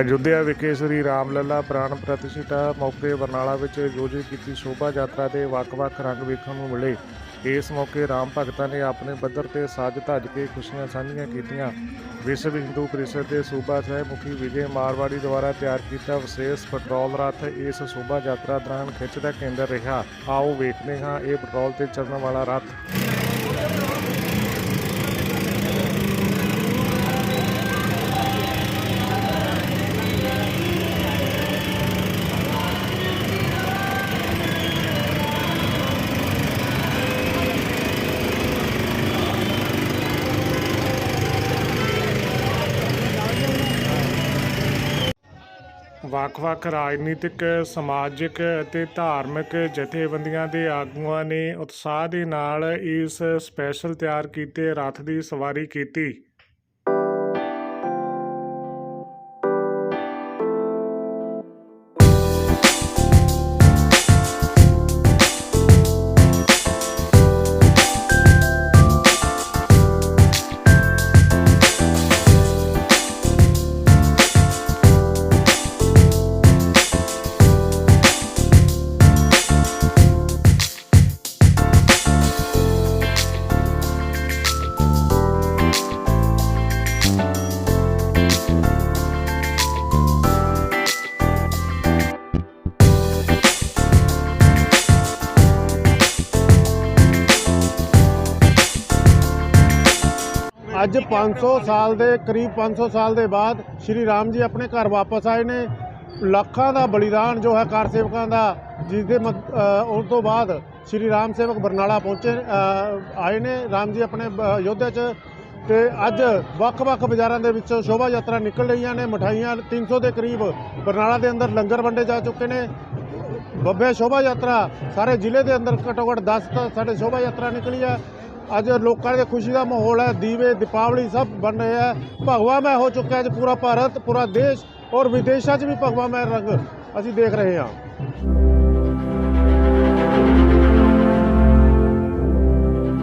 ਅਯੁੱਧਿਆ ਵਿਖੇ ਸ੍ਰੀ ਰਾਮ ਲੱਲਾ ਪ੍ਰਾਣ ਪ੍ਰਤਿਸ਼ਠਾ ਮੌਕੇ ਬਰਨਾਲਾ ਵਿੱਚ ਆਯੋਜਿਤ ਕੀਤੀ ਸ਼ੋਭਾ ਯਾਤਰਾ ਦੇ ਵੱਖ-ਵੱਖ ਰੰਗ ਵੇਖਣ ਨੂੰ ਮਿਲੇ। ਇਸ ਮੌਕੇ ਰਾਮ ਭਗਤਾਂ ਨੇ ਆਪਣੇ ਪੱਧਰ ਤੇ ਸਾਜ ਧੱਜ ਕੇ ਖੁਸ਼ੀਆਂ ਸਾਂਝੀਆਂ ਕੀਤੀਆਂ। ਵਿਸ਼ਵ ਹਿੰਦੂ ਪਰਿਸ਼ਦ ਦੇ ਸੂਬਾ ਸਹਿਮੁਖੀ ਵਿਜੇ ਮਾਰਵਾੜੀ ਦੁਆਰਾ ਤਿਆਰ ਕੀਤਾ ਵਿਸ਼ੇਸ਼ ਪੈਟਰੋਲ ਰੱਥ ਇਸ ਸ਼ੋਭਾ ਯਾਤਰਾ ਦੌਰਾਨ ਖਿੱਚ ਦਾ ਕੇਂਦਰ ਰਿਹਾ। ਆਓ ਵੇਖਦੇ ਹਾਂ ਇਹ ਪੈਟਰੋਲ ਤੇ ਚੱਲਣ ਵਾਲਾ ਰੱਥ। ਵੱਖ-ਵੱਖ ਰਾਜਨੀਤਿਕ, ਸਮਾਜਿਕ ਅਤੇ ਧਾਰਮਿਕ ਜਥੇਬੰਦੀਆਂ ਦੇ ਆਗੂਆਂ ਨੇ ਉਤਸ਼ਾਹ ਦੇ ਨਾਲ ਇਸ ਸਪੈਸ਼ਲ ਤਿਆਰ ਕੀਤੇ ਰੱਥ ਦੀ ਸਵਾਰੀ ਕੀਤੀ। ਅੱਜ 500 ਸਾਲ ਦੇ, ਕਰੀਬ 500 ਸਾਲ ਦੇ ਬਾਅਦ ਸ਼੍ਰੀ ਰਾਮ ਜੀ ਆਪਣੇ ਘਰ ਵਾਪਸ ਆਏ ਨੇ। ਲੱਖਾਂ ਦਾ ਬਲੀਦਾਨ ਜੋ ਹੈ ਕਾਰ ਸੇਵਕਾਂ ਦਾ ਜਿਸ ਦੇ ਉਸ ਤੋਂ ਬਾਅਦ ਸ਼੍ਰੀ ਰਾਮ ਸੇਵਕ ਬਰਨਾਲਾ ਪਹੁੰਚੇ ਆਏ ਨੇ। ਰਾਮ ਜੀ ਆਪਣੇ ਬ- 'ਚ ਤੇ ਅੱਜ ਵੱਖ-ਵੱਖ ਬਾਜ਼ਾਰਾਂ ਦੇ ਵਿੱਚੋਂ ਸ਼ੋਭਾ ਯਾਤਰਾ ਨਿਕਲ ਰਹੀਆਂ ਨੇ। ਮਠਾਈਆਂ 300 ਦੇ ਕਰੀਬ ਬਰਨਾਲਾ ਦੇ ਅੰਦਰ ਲੰਗਰ ਵੰਡੇ ਜਾ ਚੁੱਕੇ ਨੇ। ਬੱਬੇ ਸ਼ੋਭਾ ਯਾਤਰਾ ਸਾਰੇ ਜ਼ਿਲ੍ਹੇ ਦੇ ਅੰਦਰ ਘੱਟੋ ਘੱਟ 10 ਸਾਡੇ ਸ਼ੋਭਾ ਯਾਤਰਾ ਨਿਕਲੀ ਹੈ। ਅੱਜ ਲੋਕਾਂ ਦੇ ਖੁਸ਼ੀ ਦਾ ਮਾਹੌਲ ਹੈ, ਦੀਵੇ, ਦੀਪਾਵਲੀ ਸਭ ਬਣ ਰਹੇ ਹੈ। ਭਗਵਾ ਮੈ ਹੋ ਚੁੱਕਿਆ ਅੱਜ ਪੂਰਾ ਭਾਰਤ, ਪੂਰਾ ਦੇਸ਼ ਔਰ ਵਿਦੇਸ਼ਾਂ 'ਚ ਵੀ ਭਗਵਾ ਮੈ ਰੰਗ ਅਸੀਂ ਦੇਖ ਰਹੇ ਹਾਂ।